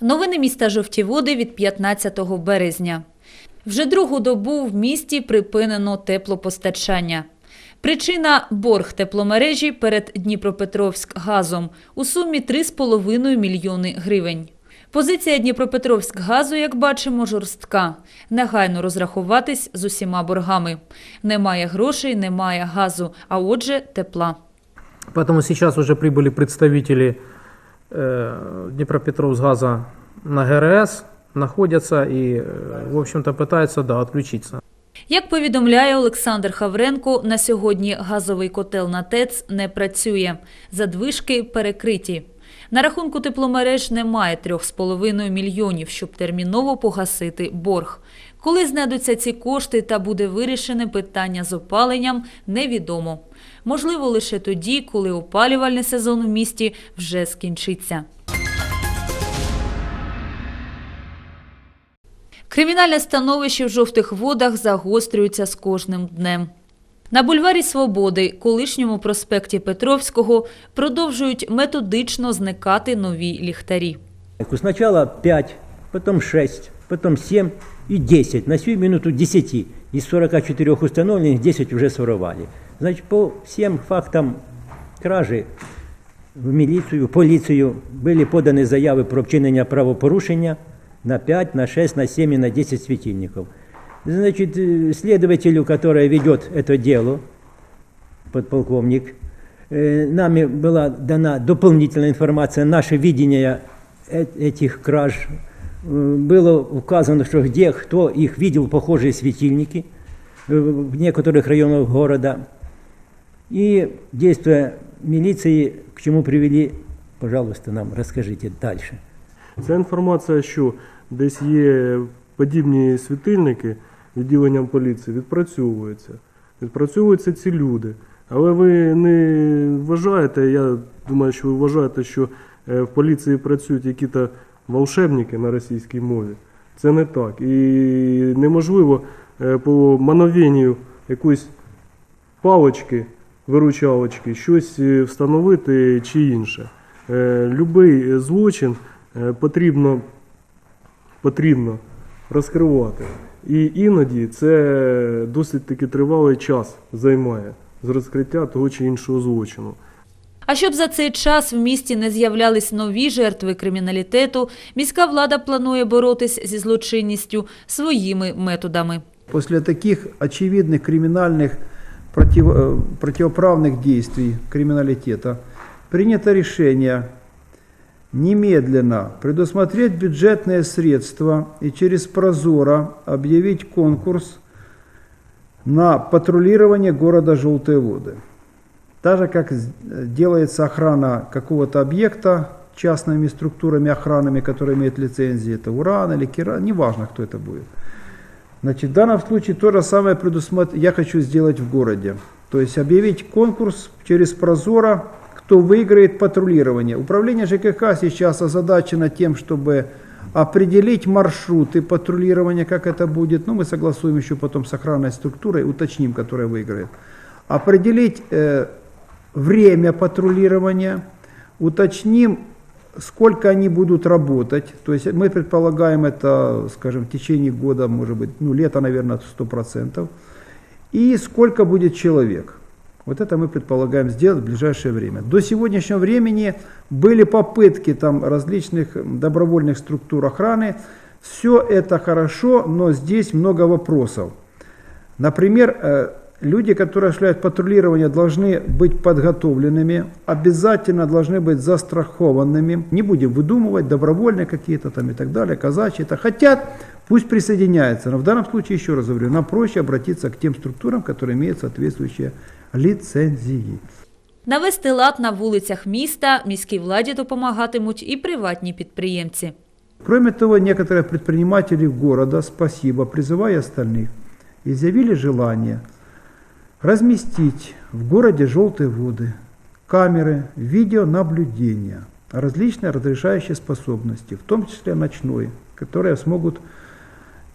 Новини міста Жовті Води від 15 березня. Вже другу добу в місті припинено теплопостачання. Причина – борг тепломережі перед Дніпропетровськгазом у сумі 3,5 мільйони гривень. Позиція Дніпропетровськгазу, як бачимо, жорстка. Негайно розрахуватись з усіма боргами. Немає грошей, немає газу, а отже тепла. Поэтому сейчас уже прибыли представители э, Днепропетровсгаза на ГРС, находятся и, э, в общем-то, пытаются, да, отключиться. Як повідомляє Олександр Хавренко, на сьогодні газовий котел на ТЕЦ не працює. Задвижки перекриті. На рахунку тепломереж немає 3,5 мільйонів, щоб терміново погасити борг. Коли знайдуться ці кошти та буде вирішене питання з опаленням, невідомо. Можливо, лише тоді, коли опалювальний сезон у місті вже скінчиться. Кримінальне становище в жовтих водах загострюється з кожним днем. На бульварі Свободи, колишньому проспекті Петровського, продовжують методично зникати нові ліхтарі. Сначала 5, потом 6, потом 7 и 10. На сию минуту 10. Из 44 установленных 10 уже своровали. Значит, по всем фактам кражи в міліцію, в поліцію були подані заяви про вчинення правопорушення на 5, на 6, на 7 и на 10 светильников. Значит, э, следователю, который ведет это дело, подполковник, э, нами была дана дополнительная информация, наше видение э- этих краж. Э, Было указано, что где, кто их видел, похожие светильники э, в некоторых районах города. И действия милиции к чему привели, пожалуйста, нам расскажите дальше. Ця інформація, що десь є подібні світильники відділенням поліції, відпрацьовується. Відпрацьовуються ці люди. Але ви не вважаєте, я думаю, що ви вважаєте, що е, в поліції працюють якісь волшебники на російській мові. Це не так. І неможливо е, по мановенню якоїсь палочки, виручалочки, щось е, встановити чи інше. Е, Любий злочин е, потрібно, потрібно розкривати. І іноді це досить таки тривалий час займає з розкриття того чи іншого злочину. А щоб за цей час в місті не з'являлись нові жертви криміналітету, міська влада планує боротись зі злочинністю своїми методами. После таких очевидных криминальных против, э, противоправных действий криминалитета принято решение немедленно предусмотреть бюджетные средства и через Прозоро объявить конкурс на патрулирование города Желтые воды. Так же, как делается охрана какого-то объекта частными структурами охранами, которые имеют лицензии, это уран или кира, неважно, кто это будет. Значит, в данном случае то же самое предусмотр... я хочу сделать в городе. То есть объявить конкурс через Прозоро, кто выиграет патрулирование. Управление ЖКХ сейчас озадачено тем, чтобы определить маршруты патрулирования, как это будет. Ну, мы согласуем еще потом с охранной структурой, уточним, которая выиграет. Определить э, время патрулирования, уточним, сколько они будут работать. То есть мы предполагаем это, скажем, в течение года, может быть, ну, лето, наверное, 100%. И сколько будет человек. Вот это мы предполагаем сделать в ближайшее время. До сегодняшнего времени были попытки там различных добровольных структур охраны. Все это хорошо, но здесь много вопросов. Например, э, люди, которые осуществляют патрулирование, должны быть подготовленными, обязательно должны быть застрахованными. Не будем выдумывать, добровольные какие-то там и так далее, казачьи это хотят, пусть присоединяются. Но в данном случае, еще раз говорю, нам проще обратиться к тем структурам, которые имеют соответствующие лицензии. Навести лад на вулицях міста міській владі допомагатимуть і приватні підприємці. Кроме того, некоторые предприниматели города, спасибо, призывая остальных, изъявили желание разместить в городе желтые воды камеры видеонаблюдения, различные разрешающие способности, в том числе ночной, которые смогут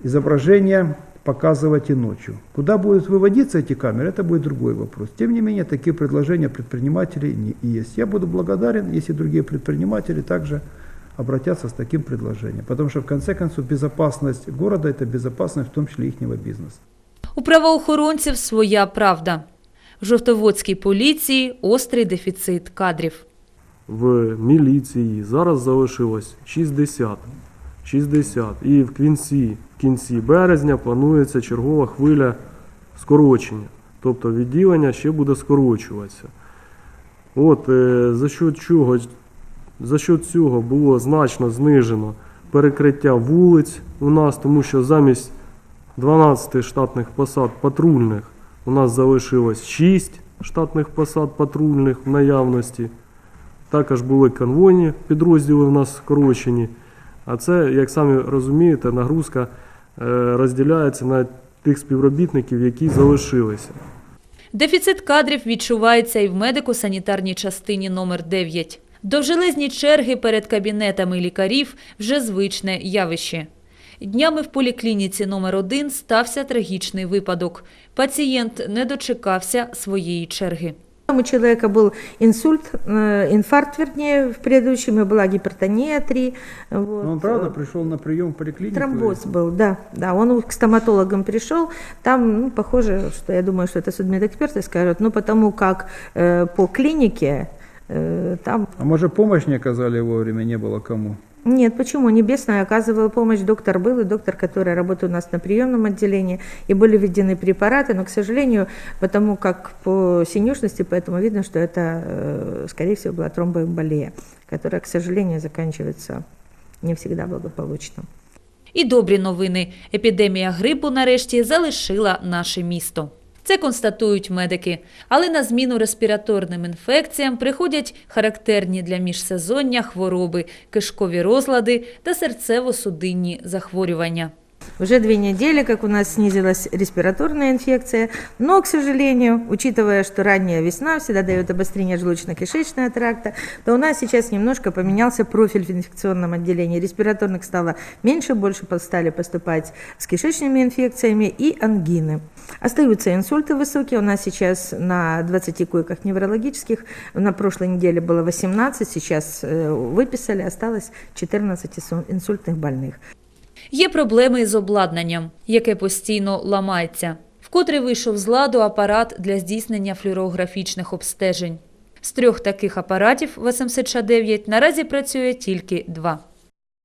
изображения показывать и ночью. Куда будут выводиться эти камеры, это будет другой вопрос. Тем не менее, такие предложения предпринимателей не есть. Я буду благодарен, если другие предприниматели также обратятся с таким предложением. Потому что в конце концов безопасность города – это безопасность в том числе их бизнеса. У правоохоронців своя правда. В Жовтоводській поліції острий дефіцит кадрів. В міліції зараз залишилось 60. 60. І в кінці, в кінці березня планується чергова хвиля скорочення. Тобто відділення ще буде скорочуватися. От е, за що чого, за що цього було значно знижено перекриття вулиць у нас, тому що замість 12 штатних посад патрульних у нас залишилось 6 штатних посад патрульних в наявності. Також були конвойні підрозділи в нас скорочені. А це, як самі розумієте, нагрузка е, розділяється на тих співробітників, які залишилися. Дефіцит кадрів відчувається і в медико-санітарній частині номер 9. Довжелезні черги перед кабінетами лікарів вже звичне явище. Днями в поліклініці номер 1 стався трагічний випадок. Пацієнт не дочекався своєї черги. Там у человека был инсульт, э, инфаркт, вернее, в предыдущем и была гипертония 3. Вот. Но он правда пришел на прием в поликлинику? Тромбоз был, да, да. Он к стоматологам пришел, там, ну, похоже, что я думаю, что это судмедэксперты скажут, ну, потому как э, по клинике э, там А может помощь не оказали вовремя, не было кому? Нет, почему? Небесная оказывала помощь, доктор был, и доктор, который работает у нас на приемном отделении, и были введены препараты, но, к сожалению, потому как по синюшности, поэтому видно, что это, э, скорее всего, была тромбоэмболия, которая, к сожалению, заканчивается не всегда благополучно. І добрі новини. Епідемія грипу нарешті залишила наше місто. Це констатують медики. Але на зміну респіраторним інфекціям приходять характерні для міжсезоння хвороби, кишкові розлади та серцево-судинні захворювання. Уже две недели, как у нас снизилась респираторная инфекция, но, к сожалению, учитывая, что ранняя весна всегда дает обострение желудочно-кишечного тракта, то у нас сейчас немножко поменялся профиль в инфекционном отделении. Респираторных стало меньше, больше стали поступать с кишечными инфекциями и ангины. Остаются инсульты высокие, у нас сейчас на 20 койках неврологических, на прошлой неделе было 18, сейчас э, выписали, осталось 14 инсу- инсультных больных. Є проблеми із обладнанням, яке постійно ламається. Вкотре вийшов з ладу апарат для здійснення флюорографічних обстежень. З трьох таких апаратів в СМСЧ-9 наразі працює тільки два.